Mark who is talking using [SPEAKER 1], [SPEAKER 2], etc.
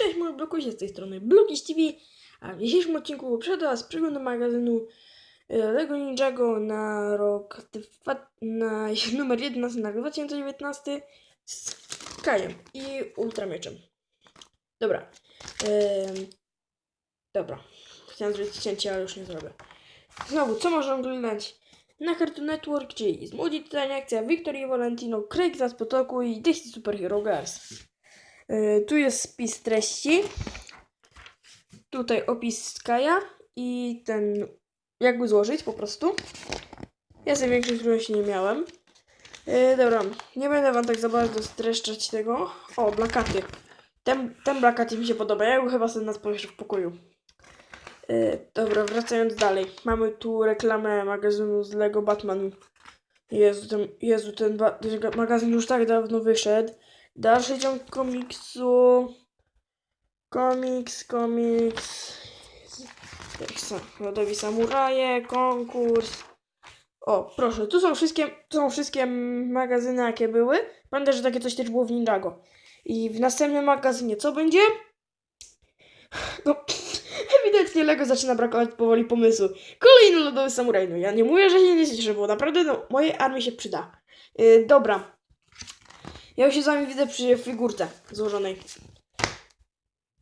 [SPEAKER 1] Cześć, moi blokusie z tej strony Blokiś TV, a w dzisiejszym odcinku przed Was przeglądam magazynu e, Lego Ninjago na rok, na numer 11 na 2019 z Kajem i Ultramieczem. Dobra. em, dobra. Chciałem zrobić cięcie, ale już nie zrobię. Znowu, co można oglądać? Na Cartoon Network, czyli z Młodzi Tytania Akcja, Victory Valentino, Craig z Potoku i Disney Superhero Girls. Yy, tu jest spis treści. Tutaj opis Skaja i ten, jak go złożyć po prostu. Ja sobie większość trudności nie miałem. Yy, dobra, nie będę wam tak za bardzo streszczać tego. O, plakaty. Ten, ten plakat mi się podoba, ja go chyba sobie na w pokoju. Yy, dobra, wracając dalej. Mamy tu reklamę magazynu z Lego Batman. Jezu, ten, Jezu, ten, ba- ten magazyn już tak dawno wyszedł. Dalszy ciąg komiksu. Komiks, komiks. Lodowi Samuraje, konkurs. O, proszę, tu są wszystkie, tu są wszystkie magazyny, jakie były. Pamiętaj, że takie coś też było w Ninjago. I w następnym magazynie co będzie? No, ewidentnie Lego zaczyna brakować powoli pomysłu. Kolejny Lodowy Samuraj. No ja nie mówię, że się nie cieszę, bo naprawdę no, mojej armii się przyda. Yy, dobra. Ja się z wami widzę przy figurce złożonej.